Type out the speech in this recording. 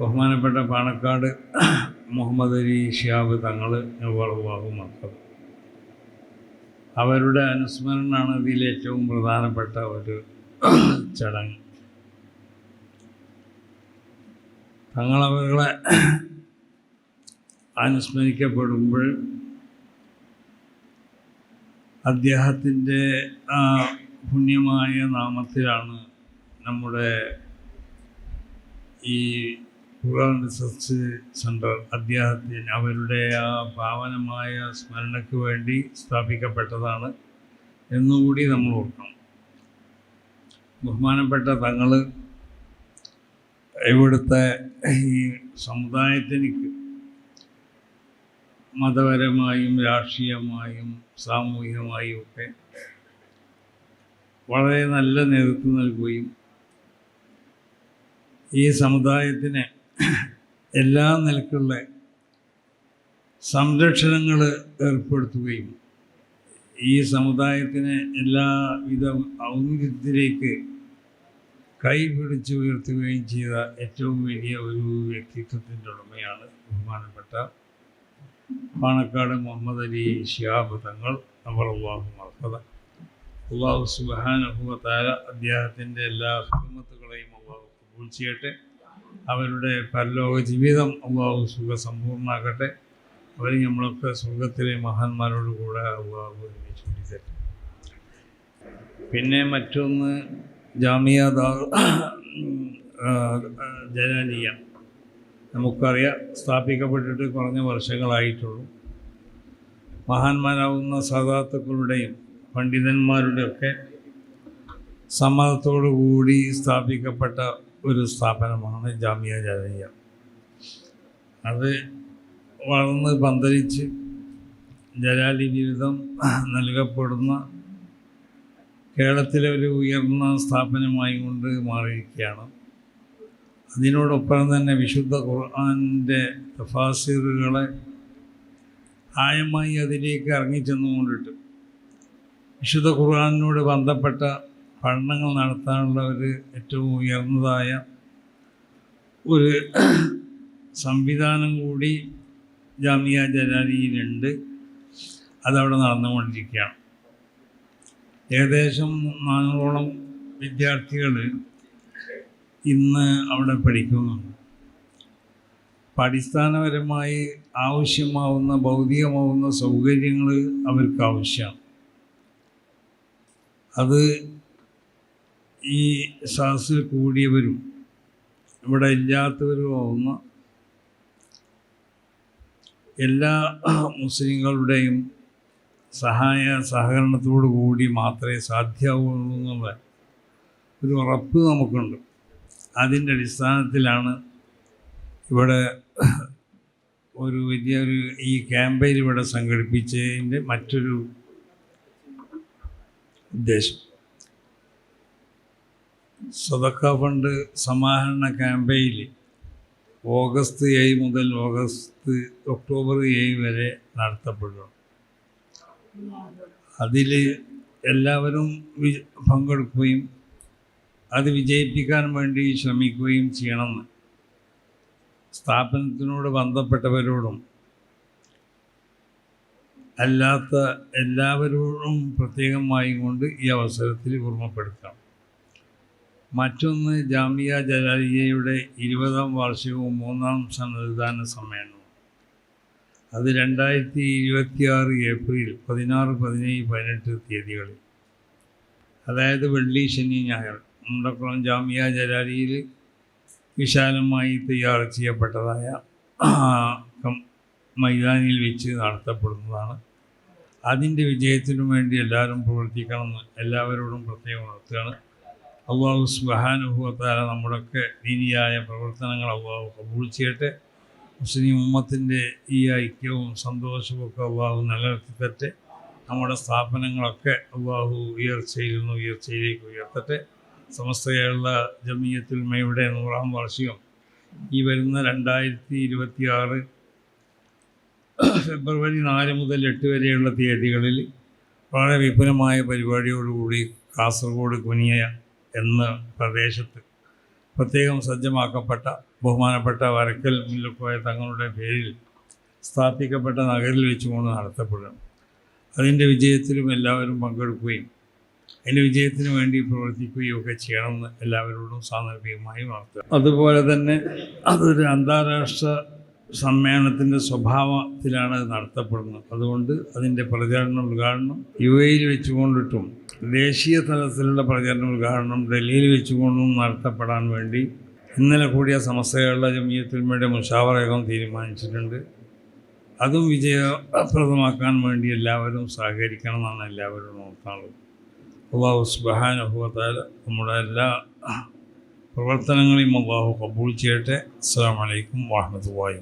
ബഹുമാനപ്പെട്ട പാണക്കാട് മുഹമ്മദ് അലി ഷിയാബ് തങ്ങൾ വളവാഹു മക്കൾ അവരുടെ അനുസ്മരണമാണ് ഇതിൽ ഏറ്റവും പ്രധാനപ്പെട്ട ഒരു ചടങ്ങ്. തങ്ങളവരുടെ അനുസ്മരിക്കപ്പെടുമ്പോൾ അദ്ദേഹത്തിന്റെ പുണ്യമായ നാമത്തിലാണ് നമ്മുടെ ഈ ഖുർആൻ റിസർച്ച് സെന്റർ അദ്ദേഹത്തിന് അവരുടെ ആ പാവനമായ സ്മരണയ്ക്ക് വേണ്ടി സ്ഥാപിക്കപ്പെട്ടതാണ് എന്നുകൂടി നമ്മൾ ഓർക്കണം. ബഹുമാനപ്പെട്ട തങ്ങൾ ഇവിടുത്തെ ഈ സമുദായത്തിന് മതപരമായും രാഷ്ട്രീയമായും സാമൂഹികമായും ഒക്കെ വളരെ നല്ല നേതൃത്വം നൽകുകയും ഈ സമുദായത്തിന് എല്ലാ നിലക്കുള്ള സംരക്ഷണങ്ങൾ ഏർപ്പെടുത്തുകയും ഈ സമുദായത്തിന് എല്ലാവിധ ഔന്നത്യത്തിലേക്ക് കൈപിടിച്ച് ഉയർത്തുകയും ചെയ്ത ഏറ്റവും വലിയ ഒരു വ്യക്തിത്വത്തിന്റെ ഉടമയാണ് ബഹുമാനപ്പെട്ട പാണക്കാട് മുഹമ്മദ് അലി ഷിയാബ് തങ്ങൾ അവർ അള്ളാഹു മർഹദ. അള്ളാഹു സുബാനുഭവത്താല അദ്ദേഹത്തിന്റെ എല്ലാ ഹിമത്തുകളെയും അള്ളാഹു കബൂൾ ചെയ്യട്ടെ. അവരുടെ പരലോക ജീവിതം അള്ളാഹു സുഖ സമ്പൂർണമാകട്ടെ അവർ നമ്മളൊക്കെ സ്വർഗത്തിലെ മഹാന്മാരോട് കൂടെ അള്ളാഹു ഒരുമിച്ച് കൂടിത്തരും പിന്നെ മറ്റൊന്ന് ജാമിയ ദാർ ജനാനീയ നമുക്കറിയാം സ്ഥാപിക്കപ്പെട്ടിട്ട് കുറഞ്ഞ വർഷങ്ങളായിട്ടുള്ളൂ. മഹാന്മാരാവുന്ന സദാത്തുക്കളുടെയും പണ്ഡിതന്മാരുടെയൊക്കെ സമ്മതത്തോടു കൂടി സ്ഥാപിക്കപ്പെട്ട ഒരു സ്ഥാപനമാണ് ജാമിയ ജാലിയ. അത് വളർന്ന് പന്തലിച്ച് ജലാലി ബിരുദം നൽകപ്പെടുന്ന കേരളത്തിലെ ഒരു ഉയർന്ന സ്ഥാപനമായി കൊണ്ട് മാറിയിരിക്കുകയാണ്. അതിനോടൊപ്പം തന്നെ വിശുദ്ധ ഖുർആാനിന്റെ തഫാസിറുകളെ ആയമായി അതിലേക്ക് ഇറങ്ങിച്ചെന്നുകൊണ്ടിട്ട് വിശുദ്ധ ഖുർആാനിനോട് ബന്ധപ്പെട്ട പഠനങ്ങൾ നടത്താനുള്ള ഒരു ഏറ്റവും ഉയർന്നതായ ഒരു സംവിധാനം കൂടി ജാമിയ ജലാലിയിലുണ്ട്. അതവിടെ നടന്നുകൊണ്ടിരിക്കുകയാണ്. ഏകദേശം നാനൂറോളം വിദ്യാർത്ഥികൾ ഇന്ന് അവിടെ പഠിക്കുന്നുണ്ട്. അടിസ്ഥാനപരമായി ആവശ്യമാവുന്ന ഭൗതികമാവുന്ന സൗകര്യങ്ങൾ അവർക്ക് ആവശ്യമാണ് അത് ഈ സദസ്സിൽ കൂടിയവരും ഇവിടെ ഇല്ലാത്തവരുമാവുന്ന എല്ലാ മുസ്ലിങ്ങളുടെയും സഹായ സഹകരണത്തോടു കൂടി മാത്രമേ സാധ്യമാവുള്ളൂ എന്നുള്ള ഒരു ഉറപ്പ് നമുക്കുണ്ട്. അതിന്റെ അടിസ്ഥാനത്തിലാണ് ഇവിടെ ഒരു വലിയൊരു ഈ ക്യാമ്പയിൻ ഇവിടെ സംഘടിപ്പിച്ചതിന്റെ മറ്റൊരു ഉദ്ദേശം. സദക്ക ഫണ്ട് സമാഹരണ ക്യാമ്പയിൻ ഓഗസ്റ്റ് ഏഴ് മുതൽ ഓഗസ്റ്റ് ഒക്ടോബർ ഏഴ് വരെ നടത്തപ്പെടും. അതിൽ എല്ലാവരും പങ്കെടുക്കുകയും അത് വിജയിപ്പിക്കാൻ വേണ്ടി ശ്രമിക്കുകയും ചെയ്യണമെന്ന് സ്ഥാപനത്തിനോട് ബന്ധപ്പെട്ടവരോടും അല്ലാത്ത എല്ലാവരോടും പ്രത്യേകമായി കൊണ്ട് ഈ അവസരത്തിൽ ഓർമ്മപ്പെടുത്താം. മറ്റൊന്ന് ജാമിയ ജലാലിയയുടെ ഇരുപതാം വാർഷികവും മൂന്നാം സന്നദ്ധാന സമ്മേളനവും. അത് രണ്ടായിരത്തി ഇരുപത്തിയാറ് ഏപ്രിൽ പതിനാറ് പതിനേഴ് പതിനെട്ട് തീയതികളിൽ. അതായത് വെള്ളി ശനി ഞായർ. മുണ്ടക്കുളം ജാമിയ ജലാലിയിൽ വിശാലമായി തയ്യാർ ചെയ്യപ്പെട്ടതായ മൈതാനിയിൽ വെച്ച് നടത്തപ്പെടുന്നതാണ്. അതിന്റെ വിജയത്തിനു വേണ്ടി എല്ലാവരും പ്രവർത്തിക്കണമെന്ന് എല്ലാവരോടും പ്രത്യേകം ഉണർത്തുകയാണ്. അള്ളാഹു സുബാനുഭവത്താല നമ്മുടെയൊക്കെ നീതിയായ പ്രവർത്തനങ്ങൾ അള്ളാഹു കബൂൾ ചെയ്യട്ടെ. മുസ്ലിം ഉമ്മത്തിന്റെ ഈ ഐക്യവും സന്തോഷവും ഒക്കെ അള്ളാഹു നിലനിർത്തിത്തട്ടെ നമ്മുടെ സ്ഥാപനങ്ങളൊക്കെ അള്ളാഹു ഉയർച്ചയിൽ നിന്ന് ഉയർച്ചയിലേക്ക് ഉയർത്തട്ടെ. സമസ്ത കേരള ജമീയത്തുൽമയുടെ നൂറാം വാർഷികം ഈ വരുന്ന രണ്ടായിരത്തി ഇരുപത്തി ആറ് ഫെബ്രുവരി നാല് മുതൽ എട്ട് വരെയുള്ള തീയതികളിൽ വളരെ വിപുലമായ പരിപാടിയോടുകൂടി കാസർഗോഡ് കുനിയ എന്ന പ്രദേശത്ത് പ്രത്യേകം സജ്ജമാക്കപ്പെട്ട ബഹുമാനപ്പെട്ട വരക്കൽ മുല്ലക്കോയ തങ്ങളുടെ പേരിൽ സ്ഥാപിക്കപ്പെട്ട നഗരിൽ വെച്ചുകൊണ്ട് നടത്തപ്പെടും അതിന്റെ വിജയത്തിലും എല്ലാവരും പങ്കെടുക്കുകയും അതിന്റെ വിജയത്തിന് വേണ്ടി പ്രവർത്തിക്കുകയും ഒക്കെ ചെയ്യണമെന്ന് എല്ലാവരോടും സാന്ദർഭികമായി വളർത്തുക അതുപോലെ തന്നെ അതൊരു അന്താരാഷ്ട്ര സമ്മേളനത്തിന്റെ സ്വഭാവത്തിലാണ് നടത്തപ്പെടുന്നത്. അതുകൊണ്ട് അതിന്റെ പ്രചാരണ ഉദ്ഘാടനം യു എയിൽ വെച്ചുകൊണ്ടിട്ടും ദേശീയ തലത്തിലുള്ള പ്രചരണ ഉദ്ഘാടനം ഡൽഹിയിൽ വെച്ചുകൊണ്ടും നടത്തപ്പെടാൻ വേണ്ടി ഇന്നലെ കൂടിയ സമസ്തകളുടെ ജമീയത്തിന്മയുടെ മുഷാവറേഖം തീരുമാനിച്ചിട്ടുണ്ട്. അതും വിജയപ്രദമാക്കാൻ വേണ്ടി എല്ലാവരും സഹകരിക്കണം എന്നാണ് എല്ലാവരും നോക്കാനുള്ളത് അള്ളാഹു സുബാനുഭവത്താൽ നമ്മുടെ എല്ലാ പ്രവർത്തനങ്ങളെയും അള്ളാഹു കബൂൾ ചെയ്യട്ടെ. അസ്സാം വലൈക്കും വാഹമത്തുള്ളാഹി